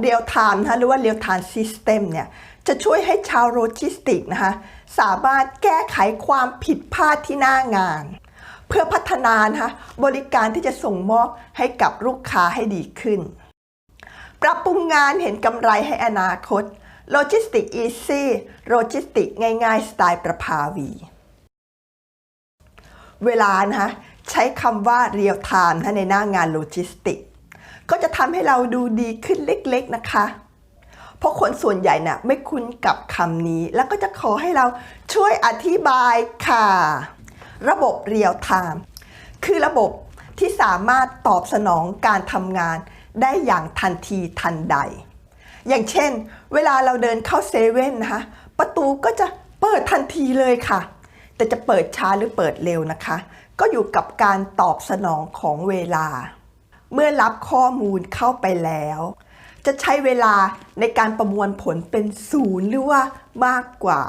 เรียลไทม์นะหรือว่าเรียลไทม์ซิสเต็มเนี่ยจะช่วยให้ชาวโลจิสติกนะคะสามารถแก้ไขความผิดพลาดที่หน้างาน เพื่อพัฒนานะคะบริการที่จะส่งมอบให้กับลูกค้าให้ดีขึ้น ปรับปรุงงานเห็นกำไรให้อนาคตโลจิสติกอีซี่โลจิสติกง่ายๆ สไตล์ประภาวี เวลานะคะใช้คำว่าเรียลไทม์ในหน้างานโลจิสติก ก็จะทำให้เราดูดีขึ้นเล็กๆนะคะ เพราะคนส่วนใหญ่น่ะไม่คุ้นกับคำนี้ แล้วก็จะขอให้เราช่วยอธิบายค่ะ ระบบเรียลไทม์คือระบบที่สามารถตอบสนองการทำงานได้อย่างทันทีทันใด อย่างเช่น เวลาเราเดินเข้าเซเว่นนะคะประตูก็จะเปิดทันทีเลยค่ะ แต่จะเปิดช้าหรือเปิดเร็วนะคะ ก็อยู่กับการตอบสนองของเวลา เมื่อรับข้อมูลเข้าไปแล้ว จะใช้เวลาในการประมวลผลเป็นศูนย์หรือว่ามากกว่า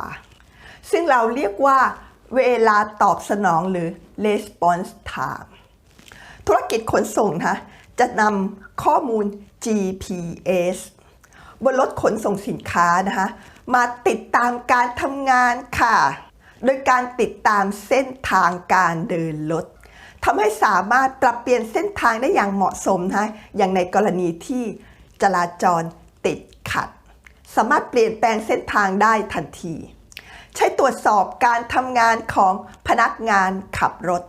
ซึ่งเราเรียกว่า เวลาตอบสนองหรือ response time ธุรกิจขนส่งนะจะนำข้อมูล GPS บนรถขนส่งสินค้านะคะมาติดตามการทำงานค่ะ โดยการติดตามเส้นทางการเดินรถ ทำให้สามารถปรับเปลี่ยนเส้นทางได้อย่างเหมาะสมนะอย่างในกรณีที่จราจรติดขัด สามารถเปลี่ยนแปลงเส้นทางได้ทันที ใช้ตรวจสอบการทำงานของพนักงานขับรถ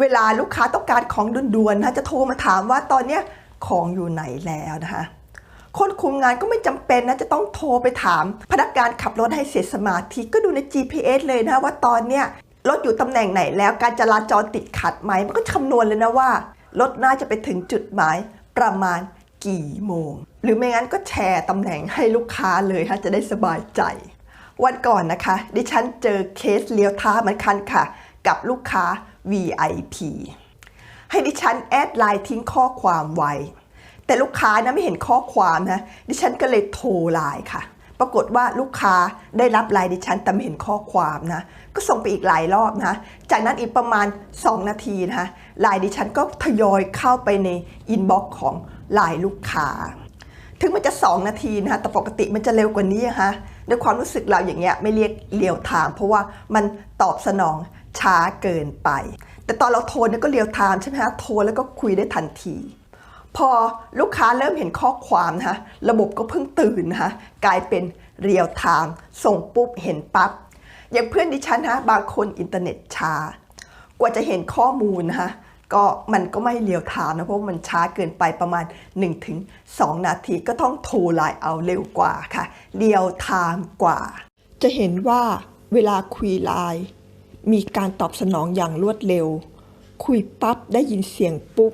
เวลาลูกค้าต้องการของด่วนๆนะจะโทรมาถามว่าตอนเนี้ยของอยู่ไหนแล้วนะคะคนคุมงานก็ไม่จำเป็นนะจะต้องโทรไปถาม พนักงานขับรถให้เสียสมาธิก็ดูใน GPS เลยนะว่าตอนเนี้ย รถอยู่ตำแหน่งไหนแล้วการจราจรติดขัดไหมมันก็คำนวณเลยนะว่ารถน่าจะไปถึงจุดหมายประมาณกี่โมง หรือไม่งั้นก็แชร์ตำแหน่งให้ลูกค้าเลยฮะจะได้สบายใจ วันก่อนนะคะ ดิฉันเจอเคสเลี้ยวท้าเหมือนกันค่ะ กับลูกค้า VIP ให้ดิฉันแอดไลน์ทิ้งข้อความไว้ แต่ลูกค้านะไม่เห็นข้อความนะดิฉันก็เลยโทรไลน์ค่ะ ปรากฏว่าลูกค้าได้รับไลน์ดิฉันแต่ไม่เห็นข้อความนะ ก็ส่งไปอีกหลายรอบนะ จากนั้นอีกประมาณ 2 นาทีนะคะไลน์ดิฉันก็ทยอยเข้าไปในอินบ็อกซ์ของไลน์ลูกค้า ถึงมันจะ 2 นาทีนะคะแต่ปกติมันจะเร็วกว่านี้นะคะด้วยความรู้สึกเราอย่างเงี้ยไม่เรียกเรียวไทม์เพราะว่ามันตอบสนองช้าเกินไป แต่ตอนเราโทรเนี่ยก็เรียวไทม์ใช่ไหมคะโทรแล้วก็คุยได้ทันที พอลูกค้าเริ่มเห็นข้อความนะคะระบบก็เพิ่งตื่นนะคะกลายเป็นเรียลไทม์ส่งปุ๊บเห็นปับ๊บอย่างเพื่อนดิฉันนะบางคนอินเทอร์เน็ตช้า กว่าจะเห็นข้อมูลนะคะก็มันก็ไม่เรียวไทม์นะเพราะมันช้าเกินไปประมาณ 1-2 นาทีก็ต้องโทรไลน์เอาเร็วกว่าค่ะเรียวไทม์กว่า จะเห็นว่าเวลาคุยไลน์มีการตอบสนองอย่างรวดเร็ว คุยปั๊บได้ยินเสียงปุ๊บ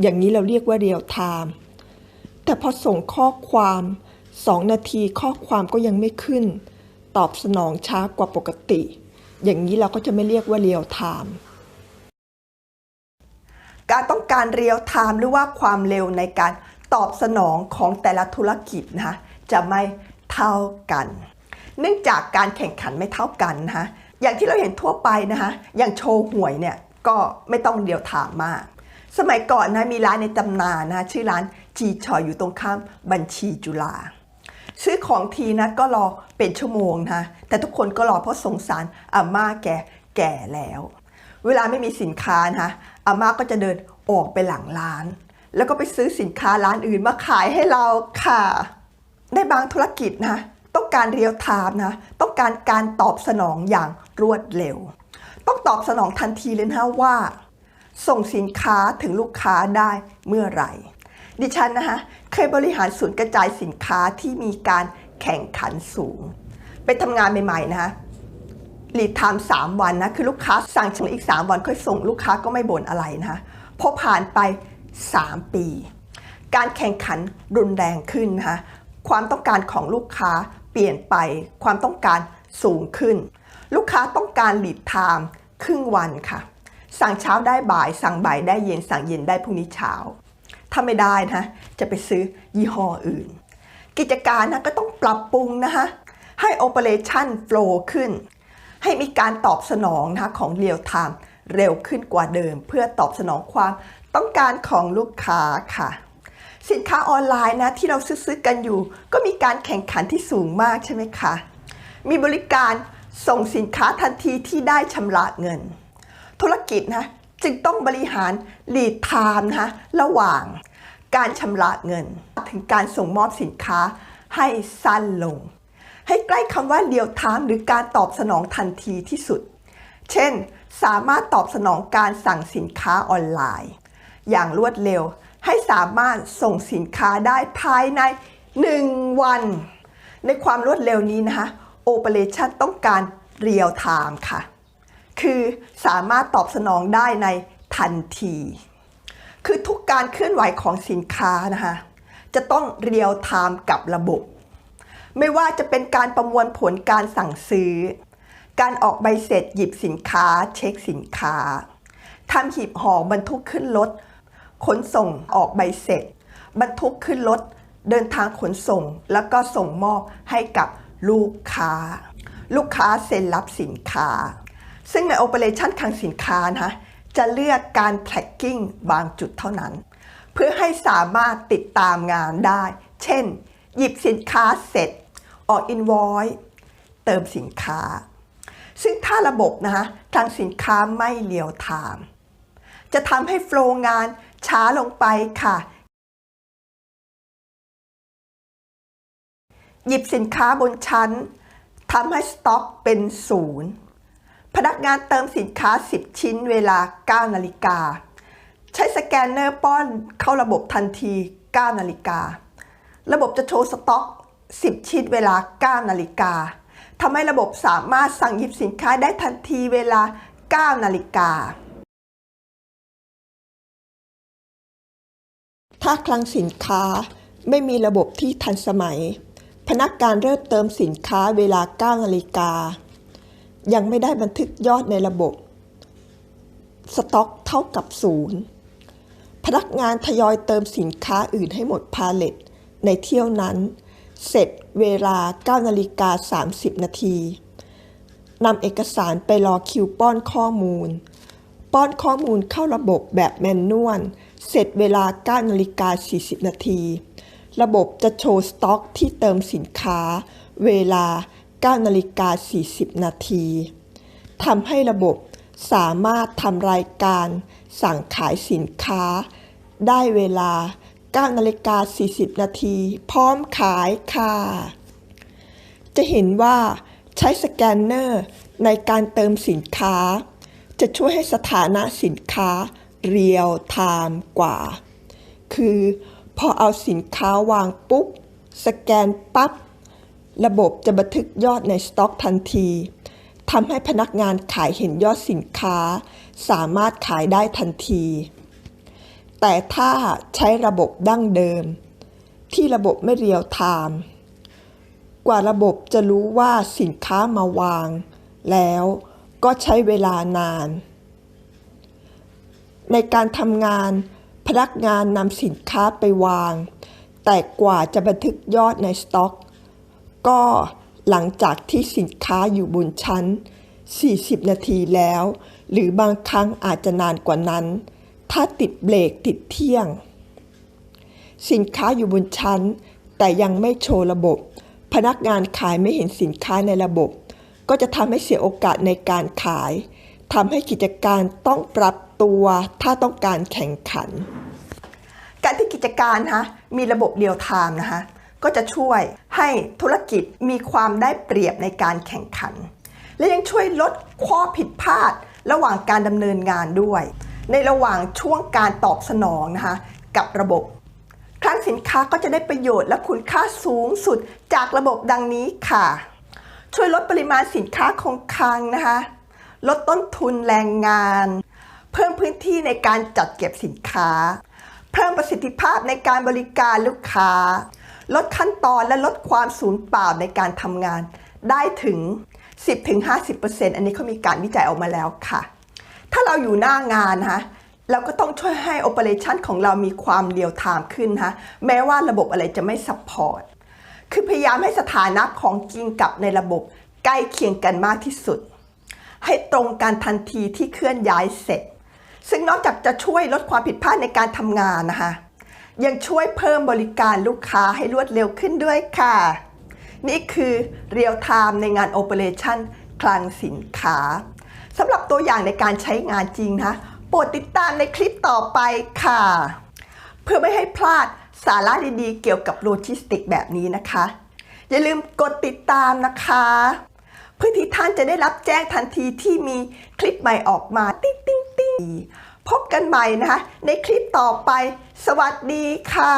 อย่างนี้เราเรียกว่าเรียลไทม์แต่พอส่งข้อความ2นาทีข้อความก็ยังไม่ขึ้น ตอบสนองช้ากว่าปกติ อย่างนี้เราก็จะไม่เรียกว่าเรียลไทม์การต้องการเรียลไทม์หรือว่าความเร็วในการตอบสนองของแต่ละธุรกิจนะคะจะไม่เท่ากัน เนื่องจากการแข่งขันไม่เท่ากันนะคะอย่างที่เราเห็นทั่วไปนะคะอย่างโชว์หวยเนี่ยก็ไม่ต้องเรียลไทม์มาก สมัยก่อนนะมีร้านในตำนานนะชื่อร้านจีชอยอยู่ตรงข้ามบัญชีจุฬาซื้อของทีนะก็รอเป็นชั่วโมงนะแต่ทุกคนก็รอเพราะสงสารอาม่าแกแก่แล้ว เวลาไม่มีสินค้านะคะอาม่าก็จะเดินออกไปหลังร้าน แล้วก็ไปซื้อสินค้าร้านอื่นมาขายให้เราค่ะในบางธุรกิจนะต้องการเรียลไทม์นะต้องการการตอบสนองอย่างรวดเร็ว ต้องตอบสนองทันทีเลยนะว่า ส่งสินค้าถึงลูกค้าได้เมื่อไหร่ ดิฉันนะคะเคยบริหารศูนย์กระจายสินค้าที่มีการแข่งขันสูง ไปทำงานใหม่ๆนะคะรีดไทม์สามวันนะคือลูกค้าสั่งฉันอีก 3 วันค่อยส่งลูกค้าก็ไม่บ่นอะไรนะคะพอผ่านไป 3 ปี การแข่งขันรุนแรงขึ้นนะคะความต้องการของลูกค้าเปลี่ยนไปความต้องการสูงขึ้น ลูกค้าต้องการหลีดไทม์ครึ่งวันค่ะ สั่งเช้าได้บ่าย สั่งบ่ายได้เย็นสั่งเย็นได้พรุ่งนี้เช้า ถ้าไม่ได้นะจะไปซื้อยี่ห้ออื่น กิจการนะก็ต้องปรับปรุงนะคะให้ Operation Flow ขึ้น ให้มีการตอบสนองนะคะของ Real Time เร็วขึ้นกว่าเดิม เพื่อตอบสนองความต้องการของลูกค้าค่ะ สินค้าออนไลน์นะที่เราซื้อกันอยู่ ก็มีการแข่งขันที่สูงมากใช่ไหมคะ มีบริการส่งสินค้าทันทีที่ได้ชำระเงิน ธุรกิจนะจึงต้องบริหาร lead time นะคะระหว่างการชำระเงิน ถึงการส่งมอบสินค้าให้สั้นลง ให้ใกล้คำว่า real time หรือการตอบสนองทันทีที่สุด เช่น สามารถตอบสนองการสั่งสินค้าออนไลน์ อย่างรวดเร็วให้สามารถส่งสินค้าได้ภายใน 1 วัน ในความรวดเร็วนี้นะคะ Operation ต้องการเรียลไทม์ค่ะ คือสามารถตอบสนองได้ในทันที คือทุกการเคลื่อนไหวของสินค้านะคะจะต้องเรียลไทม์กับระบบ ไม่ว่าจะเป็นการประมวลผลการสั่งซื้อ การออกใบเสร็จหยิบสินค้า เช็คสินค้าทำหีบห่อบรรทุกขึ้นรถขนส่งออกใบเสร็จ บรรทุกขึ้นรถเดินทางขนส่ง แล้วก็ส่งมอบให้กับลูกค้า ลูกค้าเซ็นรับสินค้า ซึ่งใน Operation คลังสินค้านะจะเลือกการ tracking บางจุดเท่านั้น เพื่อให้สามารถติดตามงานได้ เช่น หยิบสินค้าเสร็จ ออก invoice เติมสินค้า ซึ่งถ้าระบบนะคะทางสินค้าไม่เรียวไทม์จะทำให้โฟล์งานช้าลงไปค่ะ หยิบสินค้าบนชั้นทำให้สต็อกเป็นศูนย์ พนักงานเติมสินค้า 10 ชิ้นเวลา 9 นาฬิกา ใช้สแกนเนอร์ป้อนเข้าระบบทันที 9 นาฬิกา ระบบจะโชว์สต็อก 10 ชิ้นเวลา 9 นาฬิกาทำให้ระบบสามารถสั่งหยิบสินค้าได้ทันทีเวลา 9 นาฬิกา ถ้าคลังสินค้าไม่มีระบบที่ทันสมัย พนักงานเริ่มเติมสินค้าเวลา 9 นาฬิกา ยังไม่ได้บันทึกยอดในระบบ สต็อกเท่ากับศูนย์พนักงานทยอยเติมสินค้าอื่นให้หมดพาเลตในเที่ยวนั้น เสร็จเวลา 9นาฬิกา30 นาทีนำเอกสารไปรอคิวป้อนข้อมูล ป้อนข้อมูลเข้าระบบแบบแมนนวล เสร็จเวลา 9นาฬิกา40 นาที ระบบจะโชว์สต็อกที่เติมสินค้า เวลา 9นาฬิกา40 นาทีทำให้ระบบสามารถทำรายการสั่งขายสินค้า ได้เวลา 9นาฬิกา40 นาที พร้อมขายค่ะ จะเห็นว่าใช้สแกนเนอร์ในการเติมสินค้า จะช่วยให้สถานะสินค้าเรียลไทม์กว่า คือพอเอาสินค้าวางปุ๊บ สแกนปั๊บ ระบบจะบันทึกยอดในสต็อกทันทีทำให้พนักงานขายเห็นยอดสินค้า สามารถขายได้ทันที แต่ถ้าใช้ระบบดั้งเดิม ที่ระบบไม่เรียลไทม์กว่าระบบจะรู้ว่าสินค้ามาวาง แล้วก็ใช้เวลานาน ในการทำงานพนักงานนำสินค้าไปวาง แต่กว่าจะบันทึกยอดในสต็อก ก็หลังจากที่สินค้าอยู่บนชั้น 40 นาทีแล้ว หรือบางครั้งอาจจะนานกว่านั้น ถ้าติดเบรกติดเที่ยง สินค้าอยู่บนชั้น แต่ยังไม่โชว์ระบบ พนักงานขายไม่เห็นสินค้าในระบบ ก็จะทำให้เสียโอกาสในการขายทำให้กิจการต้องปรับตัวถ้าต้องการแข่งขัน การที่กิจการนะคะมีระบบเรียลไทม์นะคะ ก็จะช่วยให้ธุรกิจมีความได้เปรียบในการแข่งขัน และยังช่วยลดข้อผิดพลาดระหว่างการดำเนินงานด้วย ในระหว่างช่วงการตอบสนองนะคะกับระบบคลังสินค้าก็จะได้ประโยชน์และคุณค่าสูงสุดจากระบบดังนี้ค่ะ ช่วยลดปริมาณสินค้าคงคลังนะคะ ลดต้นทุนแรงงาน เพิ่มพื้นที่ในการจัดเก็บสินค้า เพิ่มประสิทธิภาพในการบริการลูกค้า ลดขั้นตอนและลดความสูญเปล่าในการทำงาน ได้ถึง 10-50%อันนี้เขามีการวิจัยออกมาแล้วค่ะ ถ้าเราอยู่หน้างานนะคะเราก็ต้องช่วยให้ Operation ของเรามีความเรียลไทม์ขึ้นนะคะแม้ว่าระบบอะไรจะไม่ซัพพอร์ตคือพยายามให้สถานะของจริงกับในระบบใกล้เคียงกันมากที่สุด ให้ตรงกันทันทีที่เคลื่อนย้ายเสร็จ ซึ่งนอกจากจะช่วยลดความผิดพลาดในการทำงานนะคะ ยังช่วยเพิ่มบริการลูกค้าให้รวดเร็วขึ้นด้วยค่ะ นี่คือเรียลไทม์ในงาน Operation คลังสินค้าสำหรับตัวอย่างในการใช้งานจริงนะโปรดติดตามในคลิปต่อไปค่ะ เพื่อไม่ให้พลาดสาระดีๆ เกี่ยวกับโลจิสติกแบบนี้นะคะ อย่าลืมกดติดตามนะคะ เพื่อที่ท่านจะได้รับแจ้งทันทีที่มีคลิปใหม่ออกมา ติ๊งติ๊งติ๊ง พบกันใหม่นะคะในคลิปต่อไป สวัสดีค่ะ